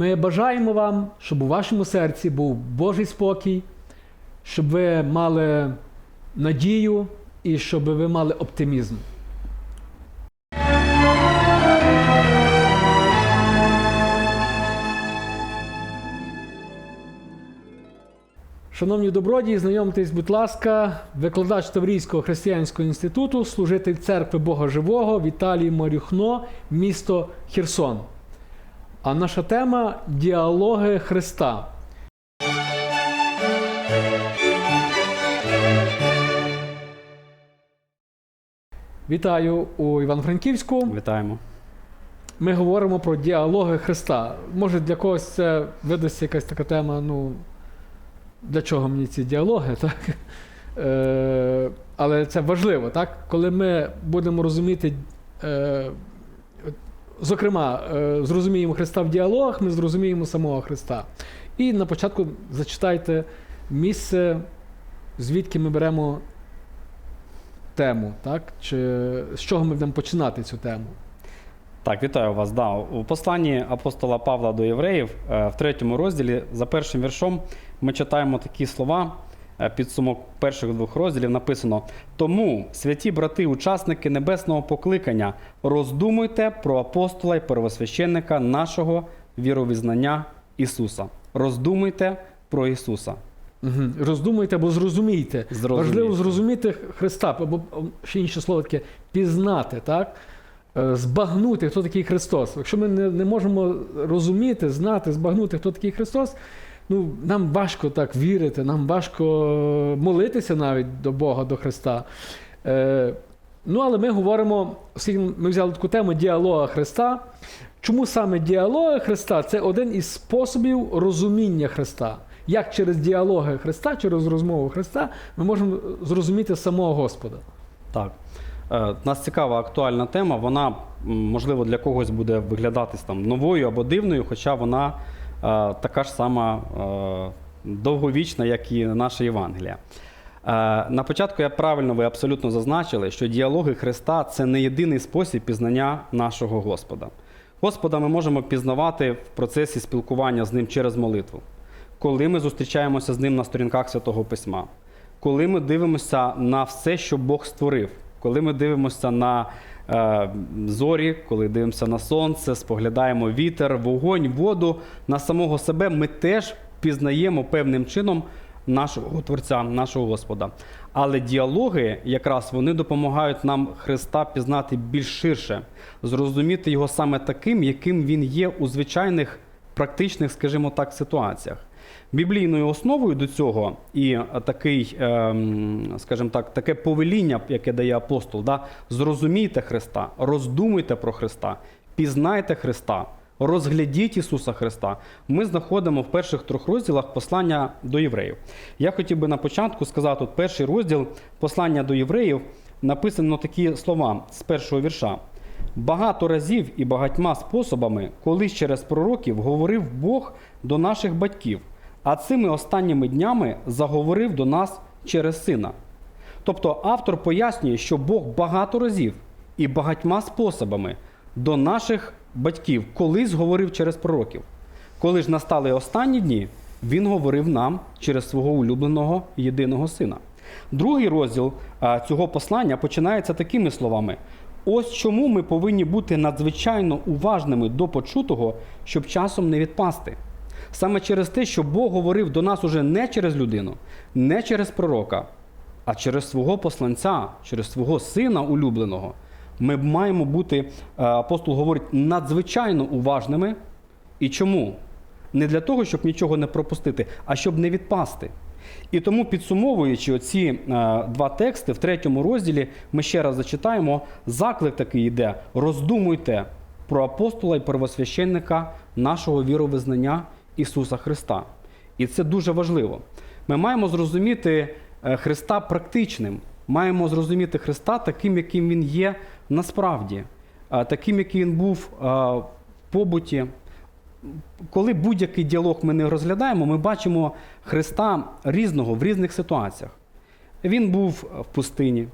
Ми бажаємо вам, щоб у вашому серці був Божий спокій, щоб ви мали надію і щоб ви мали оптимізм. Шановні добродії, знайомтесь, будь ласка, викладач Таврійського християнського інституту, служитель церкви Бога Живого Віталій Марюхно, місто Херсон. А наша тема діалоги Христа. Вітаю у Івано-Франківську. Вітаємо. Ми говоримо про діалоги Христа. Може, для когось це видасться якась така тема, ну для чого мені ці діалоги, так? Е, але це важливо, так? Коли ми будемо розуміти, е, зокрема, е, зрозуміємо Христа в діалогах, ми зрозуміємо самого Христа. І на початку зачитайте місце, звідки ми беремо тему, так? Чи з чого ми будемо починати цю тему? Так, вітаю вас. Да. У посланні апостола Павла до євреїв е, в третьому розділі за першим віршом ми читаємо такі слова. Е, Підсумок перших двох розділів написано: Тому, святі брати, учасники небесного покликання, роздумуйте про апостола і первосвященника нашого віровізнання Ісуса. Роздумуйте про Ісуса. Угу. Роздумуйте або зрозумійте. Зрозумійте. Важливо зрозуміти Христа, або ще інше слово таке пізнати, так? Е, Збагнути, хто такий Христос. Якщо ми не, не можемо розуміти, знати, збагнути, хто такий Христос, ну, нам важко так вірити, нам важко молитися навіть до Бога, до Христа. Е, ну, але ми говоримо, ми взяли таку тему діалога Христа. Чому саме діалоги Христа це один із способів розуміння Христа. Як через діалоги Христа, через розмову Христа, ми можемо зрозуміти самого Господа. Так. Е, Нас цікава актуальна тема. Вона, можливо, для когось буде виглядатись там новою або дивною, хоча вона така ж сама е, довговічна, як і наша Євангелія. Е, На початку я правильно ви абсолютно зазначили, що діалоги Христа це не єдиний спосіб пізнання нашого Господа. Господа ми можемо пізнавати в процесі спілкування з ним через молитву, коли ми зустрічаємося з ним на сторінках Святого Письма, коли ми дивимося на все, що Бог створив, коли ми дивимося на е, зорі, коли дивимося на сонце, споглядаємо вітер, вогонь, воду, на самого себе, ми теж пізнаємо певним чином нашого Творця, нашого Господа. Але діалоги, якраз вони допомагають нам Христа пізнати більш ширше, зрозуміти його саме таким, яким він є у звичайних практичних, скажімо так, ситуаціях. Біблійною основою до цього і такий, ем, скажімо так, таке повеління, яке дає апостол, да, зрозумійте Христа, роздумуйте про Христа, пізнайте Христа, розглядіть Ісуса Христа. Ми знаходимо в перших трьох розділах послання до євреїв. Я хотів би на початку сказати, от перший розділ послання до євреїв написано такі слова з першого вірша. Багато разів і багатьма способами, колись через пророків говорив Бог до наших батьків, а цими останніми днями заговорив до нас через сина. Тобто автор пояснює, що Бог багато разів і багатьма способами до наших батьків колись говорив через пророків. Коли ж настали останні дні, він говорив нам через свого улюбленого єдиного сина. Другий розділ цього послання починається такими словами: ось чому ми повинні бути надзвичайно уважними до почутого, щоб часом не відпасти. Саме через те, що Бог говорив до нас уже не через людину, не через пророка, а через свого посланця, через свого сина улюбленого, ми маємо бути, е, апостол говорить, надзвичайно уважними. І чому? Не для того, щоб нічого не пропустити, а щоб не відпасти. І тому, підсумовуючи оці е, два тексти в третьому розділі, ми ще раз зачитаємо. Заклик такий йде: роздумуйте про апостола і первосвященника нашого віровизнання Ісуса Христа. І це дуже важливо. Ми маємо зрозуміти е, Христа практичним, маємо зрозуміти Христа таким, яким Він є насправді, е, таким, який Він був е, в побуті. Коли будь-який діалог ми не розглядаємо, ми бачимо Христа різного в різних ситуаціях. Він був в пустині,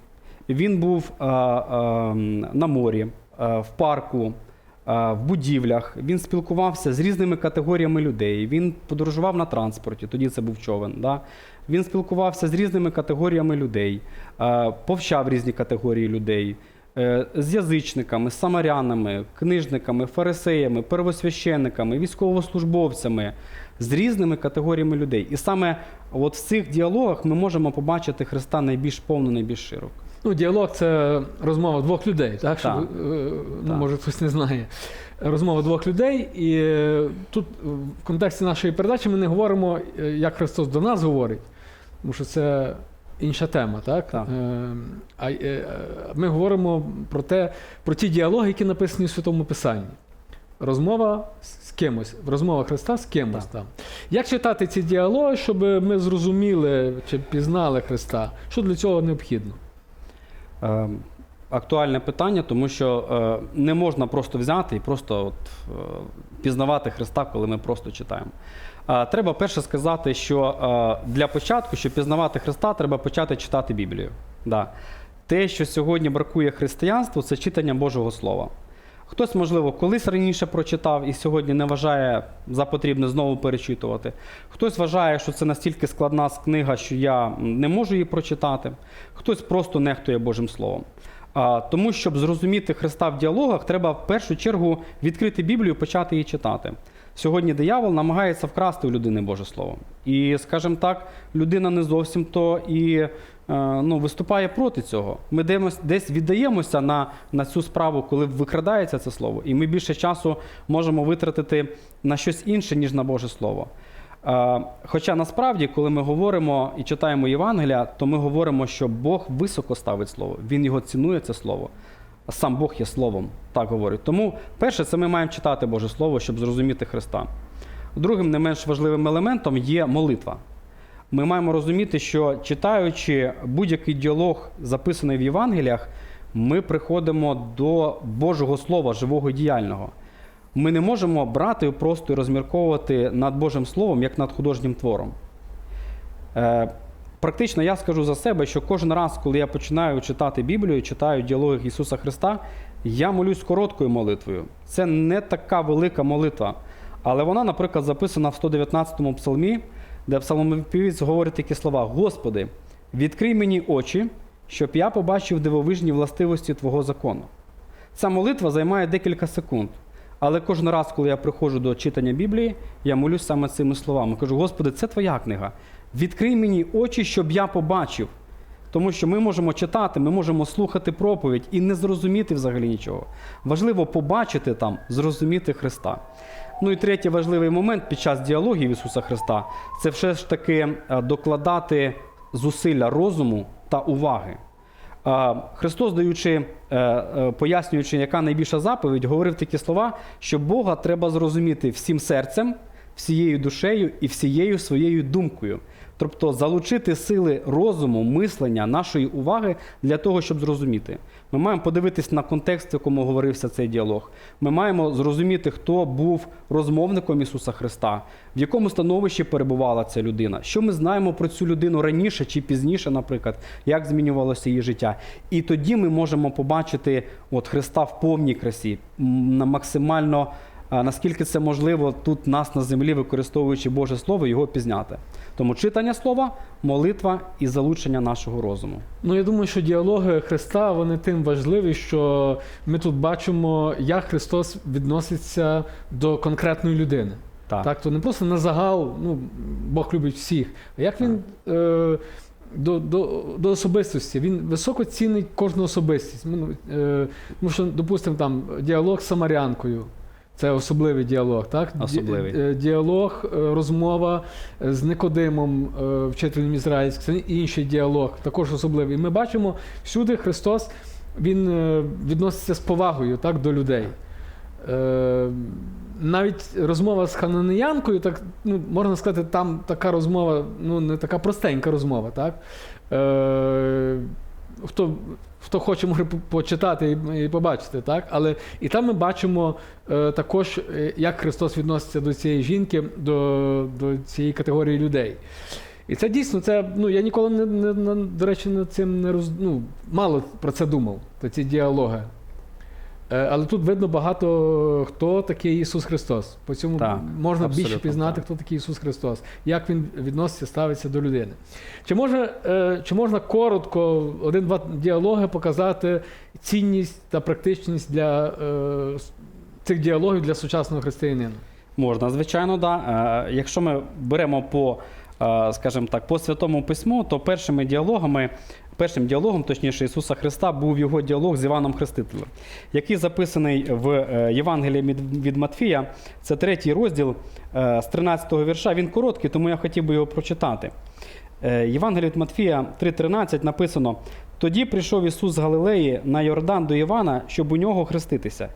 він був на морі, в парку, в будівлях, він спілкувався з різними категоріями людей. Він подорожував на транспорті, тоді це був човен. Да? Він спілкувався з різними категоріями людей, е, повчав різні категорії людей. е, З язичниками, з самарянами, книжниками, фарисеями, первосвященниками, військовослужбовцями, з різними категоріями людей. І саме от в цих діалогах ми можемо побачити Христа найбільш повно, найбільш широко. Ну, діалог це розмова двох людей, так? Щоб, Так. е, ну, може, хтось не знає. Розмова двох людей. І е, тут е, в контексті нашої передачі ми не говоримо, як Христос до нас говорить, тому що це інша тема, так? Так. А ми говоримо про те, про ті діалоги, які написані в Святому Писанні. Розмова з кимось, розмова Христа з кимось Так. там. Як читати ці діалоги, щоб ми зрозуміли чи пізнали Христа? Що для цього необхідно? Е, Актуальне питання, тому що е, не можна просто взяти і просто от, е, пізнавати Христа, коли ми просто читаємо. Треба перше сказати, що для початку, щоб пізнавати Христа, треба почати читати Біблію. Да. Те, що сьогодні бракує християнству, це читання Божого Слова. Хтось, можливо, колись раніше прочитав і сьогодні не вважає за потрібне знову перечитувати. Хтось вважає, що це настільки складна книга, що я не можу її прочитати. Хтось просто нехтує Божим Словом. А, Тому, щоб зрозуміти Христа в діалогах, треба в першу чергу відкрити Біблію і почати її читати. Сьогодні диявол намагається вкрасти у людини Боже Слово. І, скажімо так, людина не зовсім то і ну, виступає проти цього. Ми десь, віддаємося на, на цю справу, коли викрадається це слово, і ми більше часу можемо витратити на щось інше, ніж на Боже Слово. Е, Хоча насправді, коли ми говоримо і читаємо Євангелія, то ми говоримо, що Бог високо ставить слово, Він його цінує, це слово. Сам Бог є словом, так говорить. Тому, перше, це ми маємо читати Боже Слово, щоб зрозуміти Христа. Другим, не менш важливим елементом є молитва. Ми маємо розуміти, що читаючи будь-який діалог, записаний в Євангеліях, ми приходимо до Божого Слова, живого і діяльного. Ми не можемо брати просто і розмірковувати над Божим Словом, як над художнім твором. Е, Практично я скажу за себе, що кожен раз, коли я починаю читати Біблію, читаю діалоги Ісуса Христа, я молюсь короткою молитвою. Це не така велика молитва. Але вона, наприклад, записана в 119-му псалмі, де псалмопівець говорить такі слова: Господи, відкрий мені очі, щоб я побачив дивовижні властивості Твого закону. Ця молитва займає декілька секунд. Але кожен раз, коли я приходжу до читання Біблії, я молюсь саме цими словами. Кажу, Господи, це Твоя книга. Відкрий мені очі, щоб я побачив. Тому що ми можемо читати, ми можемо слухати проповідь і не зрозуміти взагалі нічого. Важливо побачити там, зрозуміти Христа. Ну і третій важливий момент під час діалогів Ісуса Христа це все ж таки е, докладати зусилля розуму та уваги. Христос, даючи, е, е, пояснюючи, яка найбільша заповідь, говорив такі слова, що Бога треба зрозуміти всім серцем, всією душею і всією своєю думкою. Тобто залучити сили розуму, мислення, нашої уваги для того, щоб зрозуміти. Ми маємо подивитись на контекст, в якому говорився цей діалог. Ми маємо зрозуміти, хто був розмовником Ісуса Христа, в якому становищі перебувала ця людина, що ми знаємо про цю людину раніше чи пізніше, наприклад, як змінювалося її життя. І тоді ми можемо побачити от Христа в повній красі, максимально. А, Наскільки це можливо тут нас на землі, використовуючи Боже Слово, його пізняти. Тому читання слова, молитва і залучення нашого розуму. Ну, я думаю, що діалоги Христа вони тим важливі, що ми тут бачимо, як Христос відноситься до конкретної людини. Так. Так, то не просто на загал, ну, Бог любить всіх, а як він е, до, до, до особистості, він високо цінить кожну особистість. Ну, е, тому що, допустимо, там діалог з Самарянкою. Це особливий діалог, так? Особливий. е, Діалог, е, розмова з Никодимом, е, вчителем ізраїльським, це інший діалог, також особливий. І ми бачимо, всюди Христос він е, відноситься з повагою так, до людей. Е, навіть розмова з хананеянкою, так, ну, можна сказати, там така розмова, ну, не така простенька розмова. Так? Хто, хто хоче, може почитати і, і побачити, так? Але і там ми бачимо е, також, е, як Христос відноситься до цієї жінки, до, до цієї категорії людей. І це дійсно, це, ну, я ніколи не, не, не- до речі, над цим не роз, ну, мало про це думав, про ці діалоги. Е, Але тут видно багато хто такий Ісус Христос. По цьому Так, можна більше пізнати, так. хто такий Ісус Христос, як він відноситься, ставиться до людини. Чи може, е, чи можна коротко один-два діалоги показати цінність та практичність для е, цих діалогів для сучасного християнина? Можна, звичайно, да. Якщо ми беремо по, скажімо так, по святому письму, то першими діалогами, першим діалогом, точніше, Ісуса Христа, був його діалог з Іваном Хрестителем, який записаний в е, Євангелії від- Матфія. Це третій розділ е, з 13-го вірша. Він короткий, тому я хотів би його прочитати. Е, Євангелія від Матфія 3:13 написано: тоді прийшов Ісус з Галилеї на Йордан до Івана, щоб у нього хреститися.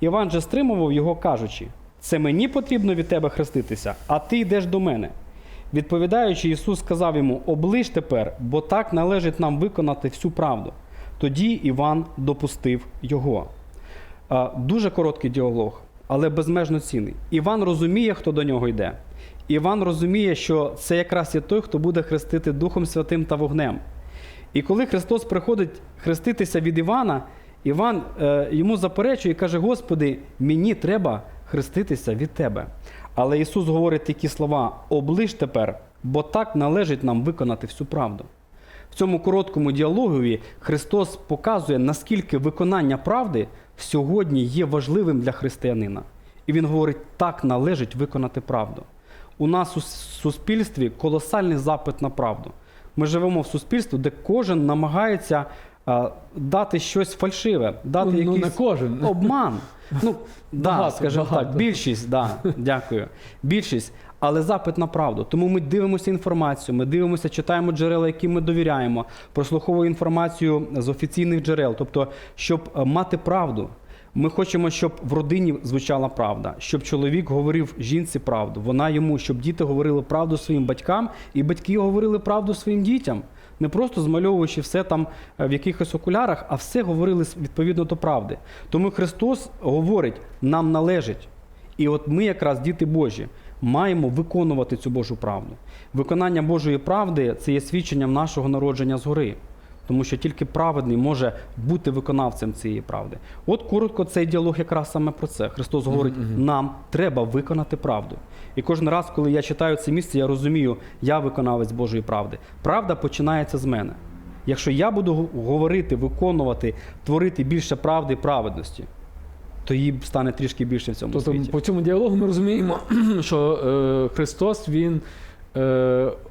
Іван же стримував його, кажучи: Це мені потрібно від тебе хреститися, а ти йдеш до мене. Відповідаючи, Ісус сказав йому: Оближ тепер, бо так належить нам виконати всю правду. Тоді Іван допустив його. Дуже короткий діалог, але безмежно цінний. Іван розуміє, хто до нього йде. Іван розуміє, що це якраз є той, хто буде хрестити Духом Святим та вогнем. І коли Христос приходить хреститися від Івана, Іван е, йому заперечує і каже: Господи, мені треба хреститися від Тебе. Але Ісус говорить такі слова: оближ тепер, бо так належить нам виконати всю правду. В цьому короткому діалогові Христос показує, наскільки виконання правди сьогодні є важливим для християнина. І Він говорить, так належить виконати правду. У нас у суспільстві колосальний запит на правду. Ми живемо в суспільстві, де кожен намагається дати щось фальшиве, дати Ну, ну, якийсь не кожен. обман. Ну, да, Багато, скажімо багато. так, більшість, да, дякую. Більшість, але запит на правду. Тому ми дивимося інформацію, ми дивимося, читаємо джерела, яким ми довіряємо, прослуховуємо інформацію з офіційних джерел, тобто, щоб е, мати правду. Ми хочемо, щоб в родині звучала правда, щоб чоловік говорив жінці правду, вона йому, щоб діти говорили правду своїм батькам, і батьки говорили правду своїм дітям. Не просто змальовуючи все там е, в якихось окулярах, а все говорили відповідно до правди. Тому Христос говорить, нам належить. І от ми, якраз діти Божі, маємо виконувати цю Божу правду. Виконання Божої правди це є свідченням нашого народження згори. Тому що тільки праведний може бути виконавцем цієї правди. От коротко цей діалог якраз саме про це. Христос говорить: нам треба виконати правду. І кожен раз, коли я читаю це місце, я розумію, я виконавець Божої правди. Правда починається з мене. Якщо я буду говорити, виконувати, творити більше правди і праведності, то її стане трішки більше в цьому Тобто світі. по цьому діалогу ми розуміємо, що е, Христос він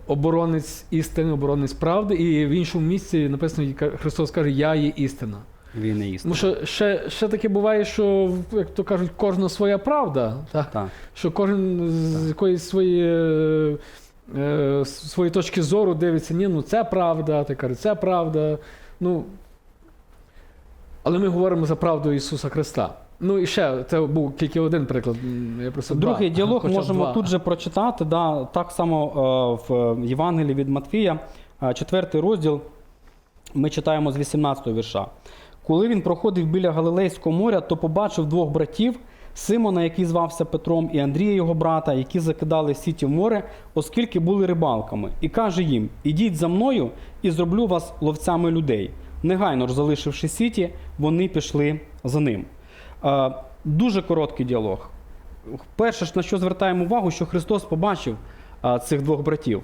оборонець істини, оборонець правди, і в іншому місці написано, Христос каже, Я є істина. Він не істина. Тому що ще, ще таке буває, що, як то кажуть, кожна своя правда. Так? Так. Що кожен з якоїсь своєї, е, е, точки зору дивиться, ні, ну це правда, ти каже, це правда. Ну, але ми говоримо за правду Ісуса Христа. Ну і ще це був тільки один приклад. Я просто Другий два. діалог можемо два. тут же прочитати. Да, так само е, в Євангелії від Матфія, е, четвертий розділ, ми читаємо з 18 го вірша. Коли він проходив біля Галилейського моря, то побачив двох братів. Симона, який звався Петром, і Андрія, його брата, які закидали сіті в море, оскільки були рибалками, і каже їм: Ідіть за мною і зроблю вас ловцями людей. Негайно ж залишивши сіті, вони пішли за ним. Дуже короткий діалог. Перше, на що звертаємо увагу, що Христос побачив цих двох братів.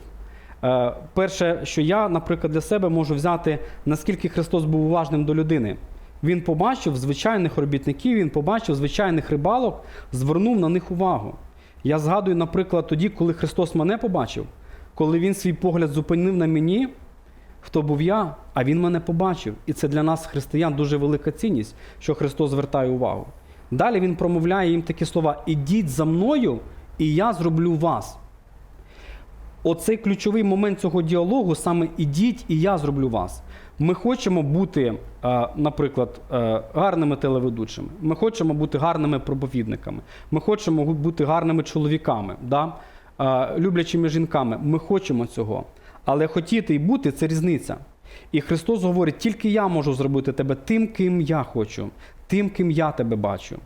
Перше, що я, наприклад, для себе можу взяти, наскільки Христос був уважним до людини. Він побачив звичайних робітників, він побачив звичайних рибалок, звернув на них увагу. Я згадую, наприклад, тоді, коли Христос мене побачив, коли Він свій погляд зупинив на мені, хто був я, а Він мене побачив. І це для нас, християн, дуже велика цінність, що Христос звертає увагу. Далі Він промовляє їм такі слова: Ідіть за мною, і я зроблю вас. Оцей ключовий момент цього діалогу саме ідіть, і я зроблю вас. Ми хочемо бути, е, наприклад, е, гарними телеведучими. Ми хочемо бути гарними проповідниками. Ми хочемо бути гарними чоловіками, да? е, люблячими жінками. Ми хочемо цього. Але хотіти і бути це різниця. І Христос говорить: тільки я можу зробити тебе тим, ким я хочу, тим, ким я тебе бачу.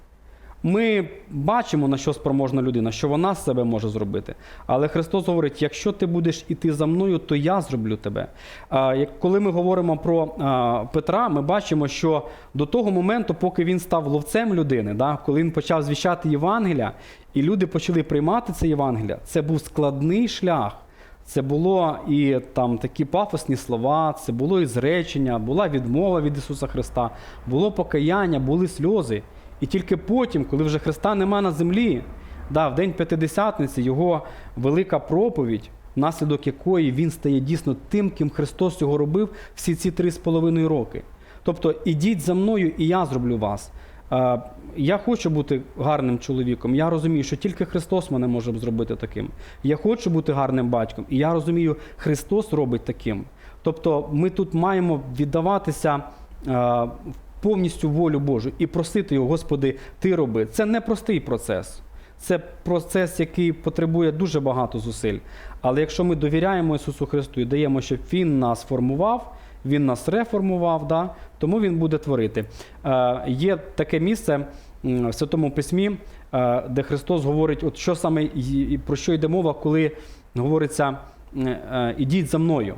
Ми бачимо, на що спроможна людина, що вона з себе може зробити. Але Христос говорить: якщо ти будеш іти за мною, то я зроблю тебе. Коли ми говоримо про Петра, ми бачимо, що до того моменту, поки він став ловцем людини, коли він почав звіщати Євангелія, і люди почали приймати це Євангелія, це був складний шлях. Це було і там такі пафосні слова, це було і зречення, була відмова від Ісуса Христа, було покаяння, були сльози. І тільки потім, коли вже Христа нема на землі, да, в день П'ятидесятниці його велика проповідь, внаслідок якої він стає дійсно тим, ким Христос його робив всі ці три з половиною роки. Тобто, ідіть за мною, і я зроблю вас. Я хочу бути гарним чоловіком. Я розумію, що тільки Христос мене може зробити таким. Я хочу бути гарним батьком, і я розумію, Христос робить таким. Тобто, ми тут маємо віддаватися повністю волю Божу і просити його, Господи, ти роби. Це не простий процес. Це процес, який потребує дуже багато зусиль. Але якщо ми довіряємо Ісусу Христу і даємо, щоб Він нас формував, Він нас реформував, да, тому Він буде творити. Е, є таке місце в Святому Письмі, е, де Христос говорить, от що саме про що йде мова, коли говориться е, е, ідіть за мною.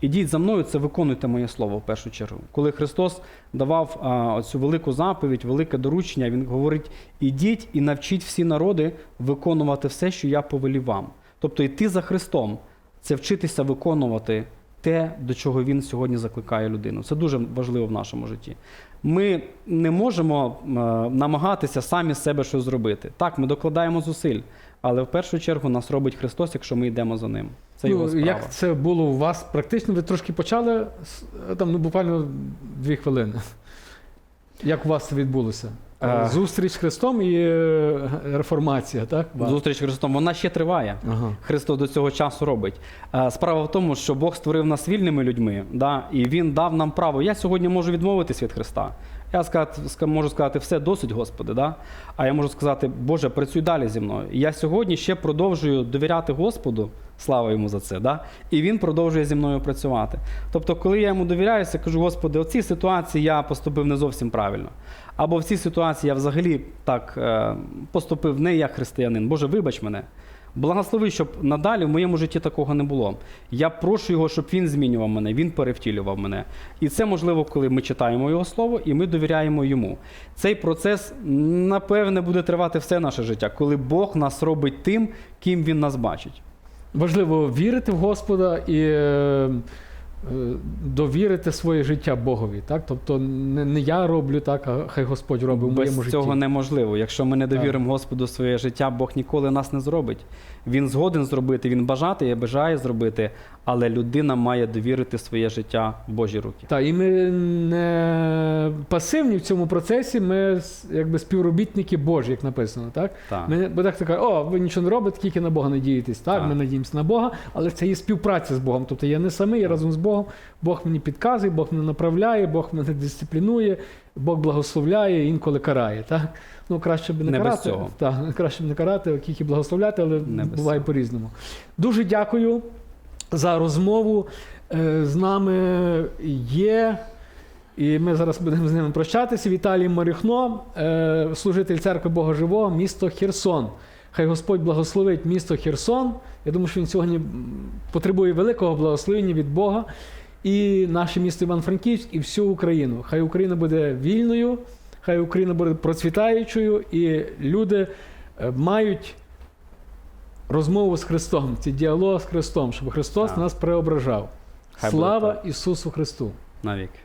Ідіть за мною, це виконуйте моє слово в першу чергу. Коли Христос давав а, цю велику заповідь, велике доручення, Він говорить: ідіть і навчіть всі народи виконувати все, що я повелів вам. Тобто йти за Христом це вчитися виконувати те, до чого Він сьогодні закликає людину. Це дуже важливо в нашому житті. Ми не можемо е, намагатися самі з себе щось зробити. Так, ми докладаємо зусиль, але в першу чергу нас робить Христос, якщо ми йдемо за ним. Це його ну, справа. як це було у вас практично? Ви трошки почали там ну, буквально дві хвилини. Як у вас це відбулося? Е. Зустріч з Христом і е, реформація, так? Зустріч з Христом, вона ще триває. Ага. Христос до цього часу робить. Е, Справа в тому, що Бог створив нас вільними людьми, да, і Він дав нам право. Я сьогодні можу відмовитись від Христа. Я можу сказати, все досить, Господи, да? а я можу сказати, Боже, працюй далі зі мною. І я сьогодні ще продовжую довіряти Господу, слава йому за це, да? і Він продовжує зі мною працювати. Тобто, коли я йому довіряюся, кажу, Господи, у цій ситуації я поступив не зовсім правильно. Або в цій ситуації я взагалі так е, поступив не як християнин. Боже, вибач мене. Благослови, щоб надалі в моєму житті такого не було. Я прошу його, щоб він змінював мене, він перевтілював мене. І це можливо, коли ми читаємо його слово і ми довіряємо йому. Цей процес, напевне, буде тривати все наше життя, коли Бог нас робить тим, ким він нас бачить. Важливо вірити в Господа і е, е, довірити своє життя Богові. Так? Тобто не, не я роблю так, а хай Господь робить в моєму Без житті. цього неможливо. Якщо ми не довіримо Господу своє життя, Бог ніколи нас не зробить. Він згоден зробити, він бажати і бажає зробити, але людина має довірити своє життя в Божі руки. Так, і ми не пасивні в цьому процесі, ми якби співробітники Божі, як написано, так? Так. Ми, бо так така, о, ви нічого не робите, тільки на Бога надієтесь. Так, Так. ми надіємося на Бога, але це є співпраця з Богом. Тобто я не самий, я разом з Богом. Бог мені підказує, Бог мене направляє, Бог мене дисциплінує, Бог благословляє, інколи карає. Так? Ну, краще б не, Не без карати. цього. Так, краще б не карати, тільки благословляти, але Не буває по-різному. Дуже дякую за розмову. Е, З нами є. І ми зараз будемо з ними прощатися. Віталій Моріхно, е, служитель церкви Бога Живого, місто Херсон. Хай Господь благословить місто Херсон. Я думаю, що він сьогодні потребує великого благословення від Бога. І наше місто Іван-Франківськ, і всю Україну. Хай Україна буде вільною, хай Україна буде процвітаючою, і люди е, мають розмову з Христом, цей діалог з Христом, щоб Христос Так. нас преображав. Хай Слава. Ісусу Христу! Навіки.